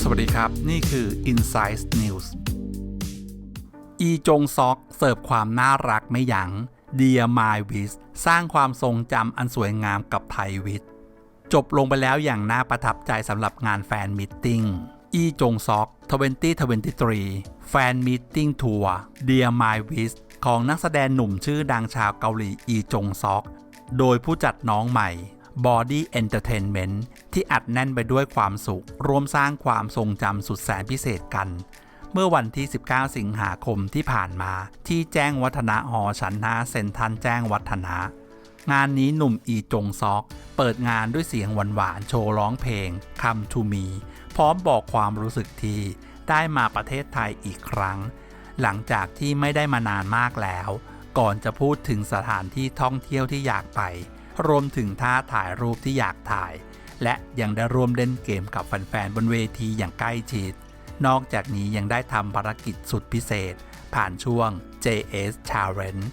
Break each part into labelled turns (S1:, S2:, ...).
S1: สวัสดีครับ นี่คือ Insight News อีจงซอกเสิร์ฟความน่ารักไม่หยัง้ง Dear My Wish สร้างความทรงจำอันสวยงามกับไทยวิทย์จบลงไปแล้วอย่างน่าประทับใจสำหรับงานแฟนมิทติ้งอีจงซอก 2023 แฟนมิทติ้งทัวร์ Dear My Wish ของนักแสดงหนุ่มชื่อดังชาวเกาหลีอีจงซอก โดยผู้จัดน้องใหม่ Body Entertainment ที่อัดแน่นไปด้วยความสุข ร่วมสร้างความทรงจำสุดแสนพิเศษกัน เมื่อวันที่ 19 สิงหาคมที่ผ่านมา ที่แจ้งวัฒนะหอชั้น5เซ็นทันแจ้งวัฒนะ งานนี้หนุ่มอีจงซอก เปิดงานด้วยเสียงหวานๆโชว์ร้องเพลง Come to Me พร้อมบอกความรู้สึกที่ได้มาประเทศไทยอีกครั้ง หลังจากที่ไม่ได้มานานมากแล้ว ก่อนจะพูดถึงสถานที่ท่องเที่ยวที่อยากไป รวมถึงท่าถ่ายรูปที่อยากถ่าย และยังได้ร่วมเล่นเกมกับแฟนๆบนเวทีอย่างใกล้ชิด นอกจากนี้ยังได้ทำภารกิจสุดพิเศษ ผ่านช่วง JS Challenge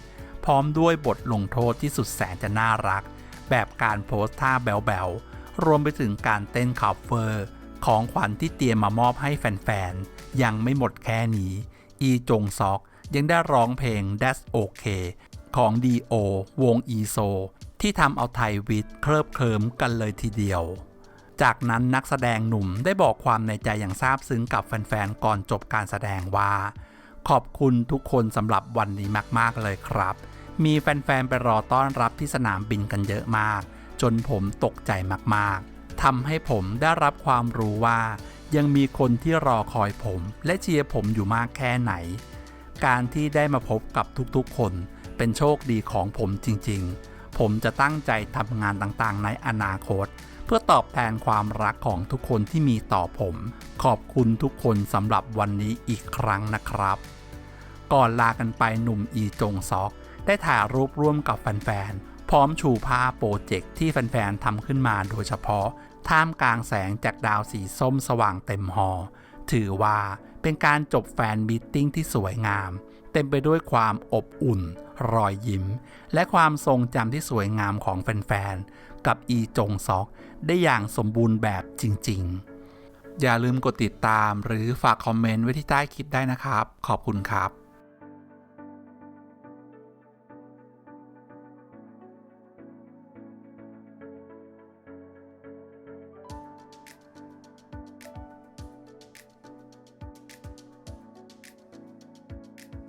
S1: พร้อมด้วยบทลงโทษที่สุดแสนจะน่ารัก แบบการโพสท่าแบวๆ รวมไปถึงการเต้นคัฟเฟอร์ ของขวัญที่เตรียมมามอบให้แฟนๆ ยังไม่หมดแค่นี้ อีจงซอก ยังได้ร้องเพลง That's Okay ของ D.O วงอีโซที่ทำเอาไทยวิทย์เคลิบเคลิมกันเลยทีเดียว จากนั้นนักแสดงหนุ่มได้บอกความในใจอย่างซาบซึ้งกับแฟนๆ ก่อนจบการแสดงว่า ขอบคุณทุกคนสำหรับวันนี้มากๆเลยครับ มีแฟนๆ ไปรอต้อนรับที่สนามบินกันเยอะมาก จนผมตกใจมากๆทำให้ผมได้รับความรู้ว่า ยังมีคนที่รอคอยผมและเชียร์ผมอยู่มากแค่ไหน การที่ได้มาพบกับทุกๆ คนเป็นโชคดีของผมจริงๆ ผมจะตั้งใจทำงานต่างๆ ในอนาคต เพื่อตอบแทนความรักของทุกคนที่มีต่อผม ขอบคุณทุกคนสำหรับวันนี้อีกครั้งนะครับ ก่อนลากันไปหนุ่มอีจงซอก ได้ถ่ายรูปร่วมกับแฟนๆ พร้อมชูภาพโปรเจกต์ที่แฟนๆทำขึ้นมาโดยเฉพาะ ท่ามกลางแสงจากดาวสีส้มสว่างเต็มหอ ถือว่า เป็นการจบแฟนมีตติ้งที่สวยงาม เต็มไปด้วยความอบอุ่น รอยยิ้ม และความทรงจำที่สวยงามของแฟนๆ กับอีจงซอก ได้อย่างสมบูรณ์แบบจริง ๆ อย่าลืมกดติดตามหรือฝากคอมเมนต์ไว้ที่ใต้คลิปได้นะครับ ขอบคุณครับ